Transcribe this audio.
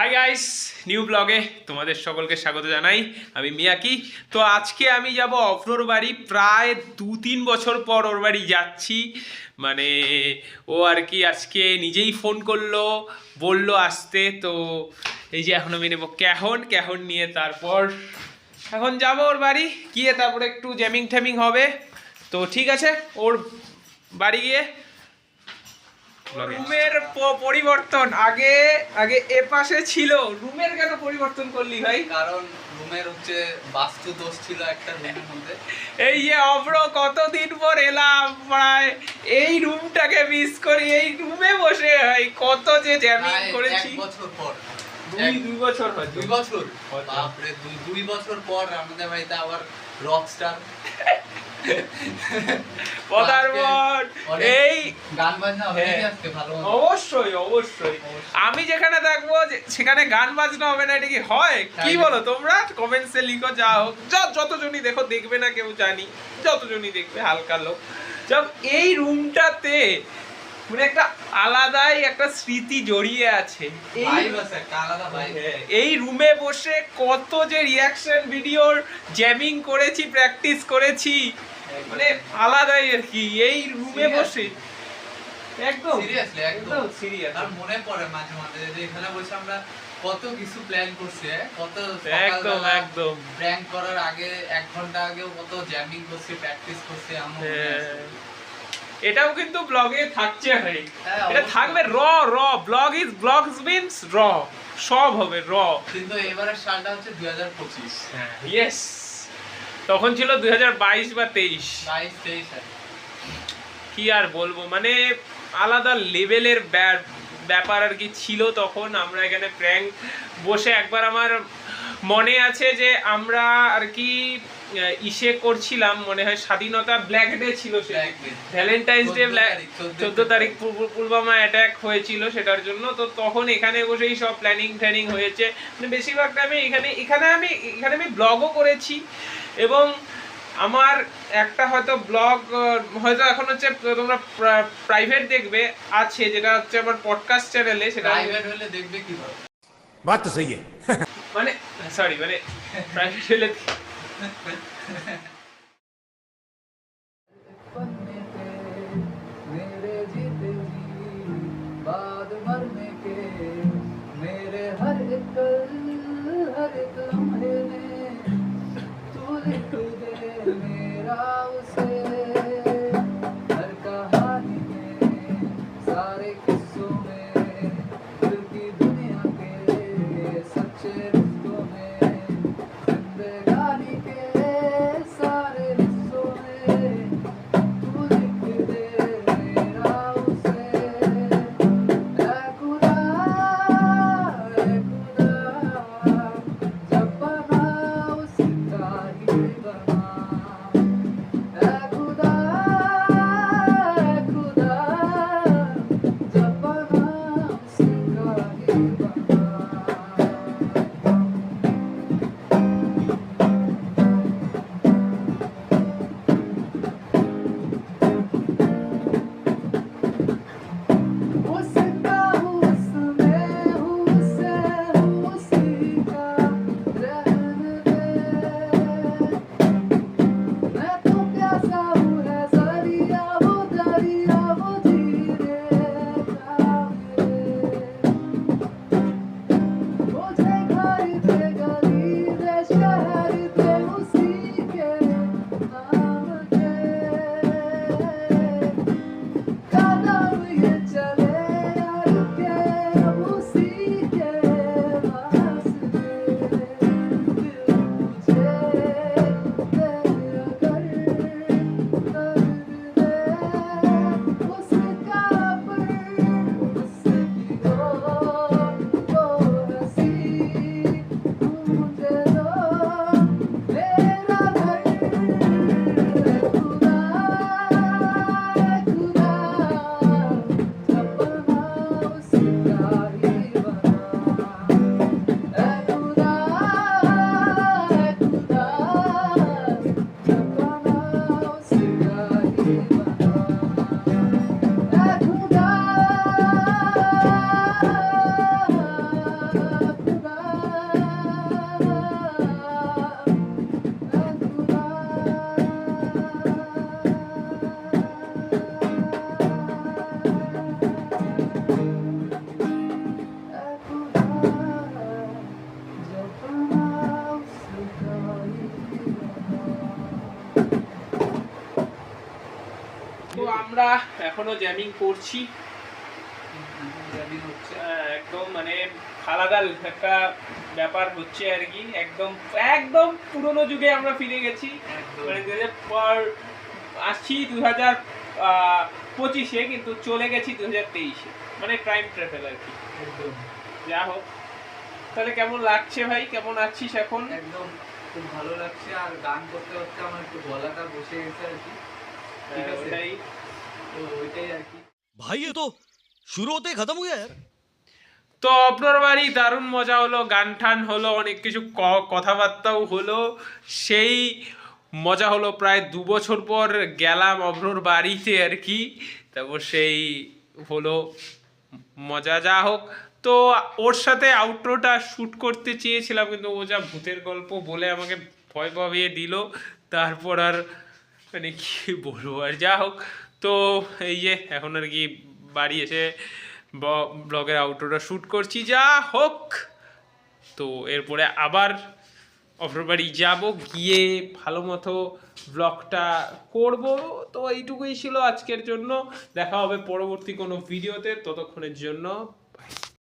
Hi guys new ব্লগে তোমাদের সকলকে স্বাগত জানাই। আমি মিয়াকি। তো আজকে আমি যাব অফরোর বাড়ি। প্রায় দু তিন বছর পর ওর বাড়ি যাচ্ছি। মানে ও আর কি আজকে নিজেই ফোন করল, বলল আসতে। তো এই যে এখন আমি নেব ক্যাহন ক্যাহন নিয়ে তারপর এখন যাব ওর বাড়ি। গিয়ে তারপরে একটু জ্যামিং ঠ্যামিং হবে। তো ঠিক আছে, ওর বাড়ি গিয়ে রুমের পরিবর্তন আগে আগে এ পাশে ছিল। রুমের কেন পরিবর্তন করলি ভাই? কারণ রুমের হচ্ছে বাস্তু দোষ ছিল একটা রুমের মধ্যে। এই যে অব্র কতদিন পর এলাম প্রায়। এই রুমটাকে মিস করি এই রুমে বসে ভাই কত যে জ্যামিং করেছি। এক বছর পর। দুই দুই বছর হয়তো। দুই বছর? বাপরে দুই দুই বছর পর আমাদের ভাই বাড়িতে আবার রকস্টার পদার্পণ এই গান বাজনা হয়ে। অবশ্যই। আমি যেখানে থাকব যে- সেখানে গান বাজনা হবে না এটা কি হয়? কি বলো তোমরা? কমেন্টসে লিখো যা হোক। যতজনই দেখো দেখবে না কেউ জানি। যতজনই দেখবে হালকা লোক। সব এই রুমটাতে মানে একটা আলাদাই একটা স্মৃতি জড়িয়ে আছে। এই রুমে বসে কত যে রিয়াকশন ভিডিওর জ্যামিং করেছি প্র্যাকটিস করেছি মানে আলাদাই আর কি এই রুমে বসে। একদম। Seriously, একদম। সিরিয়াস আর মনে পড়ে মাঝে মাঝে যে এখানে বসে আমরা কত কিছু প্ল্যান করছি হ্যাঁ? কত একদম একদম। প্র্যাঙ্ক করার আগে এক ঘণ্টা আগেও কত জ্যামিং করছি প্র্যাকটিস করছি আমার। এটাও কিন্তু ব্লগে থাকছে ভাই। হ্যাঁ, এটা থাকবে র র ব্লগ ইজ ব্লগস মিন্স র। সব হবে র। কিন্তু এবারের সালটা হচ্ছে দুই হাজার পঁচিশ। ইয়েস তখন ছিল দুই বাইশ বা তেইশ। বাইশ তেইশ আর কি। কি আর বলব মানে আলাদা লেভেলের ব্যাপার আর কি ছিল তখন। আমরা এখানে প্র্যাঙ্ক বসে একবার আমার মনে আছে যে আমরা আর কি ইসে করছিলাম মনে হয় স্বাধীনতা ব্ল্যাক ডে ছিল ভ্যালেন্টাইন্স ডে চোদ্দ তারিখ পুলবামা অ্যাটাক হয়েছিল সেটার জন্য। তো তখন এখানে বসেই সব প্ল্যানিং ট্যানিং হয়েছে। মানে বেশিরভাগটা আমি এখানে এখানে আমি এখানে আমি ব্লগও করেছি। এবং আমার একটা হয়তো ব্লগ হয়তো এখন হচ্ছে তোমরা প্রাইভেট দেখবে আছে যেটা হচ্ছে আমার পডকাস্ট চ্যানেলে সেটা প্রাইভেট হলে দেখবে কি বাত তো সহি মানে সরি মানে প্রাইভেট হলে बाद मरने के मेरे हर एक हर एक लम्हे এখনও জ্যামিং করছি। একদম মানে আলাদা একটা ব্যাপার হচ্ছে আর কি একদম একদম পুরোনো যুগে আমরা ফিরে গেছি। মানে দু হাজার পর আসছি দু হাজার পঁচিশে কিন্তু চলে গেছি দু হাজার তেইশে। মানে টাইম ট্রাভেল আর কি। একদম। যা হোক। তাহলে কেমন লাগছে ভাই? কেমন আছিস এখন? একদম খুব ভালো লাগছে। আর গান করতে করতে আমার একটু গলাটা বসে গেছে আর কি। ঠিক হ্যাঁ, আছে। তো ভাই এ তো শুরু হতে খতম হয়ে তো আপনার বাড়ি দারুণ মজা হলো গান ঠান হলো অনেক কিছু কথাবার্তাও হলো সেই মজা হলো প্রায় দু বছর পর গেলাম আপনার বাড়িতে আর কি। তারপর সেই হলো মজা যা হোক। তো ওর সাথে আউটরোটা শ্যুট করতে চেয়েছিলাম, কিন্তু ও যা ভূতের গল্প বলে আমাকে ভয় পাবিয়ে দিল। তারপর আর মানে কি বলব, আর যা হোক। তো এই যে এখন আর কি বাড়ি এসে ব্লগের আউটডোরটা শ্যুট করছি, যা হোক। তো এরপরে আবার অফর বাড়ি যাব, গিয়ে ভালো মতো ব্লগটা করব। তো এইটুকুই ছিল আজকের জন্য। দেখা হবে পরবর্তী কোনো ভিডিওতে ততক্ষণের জন্য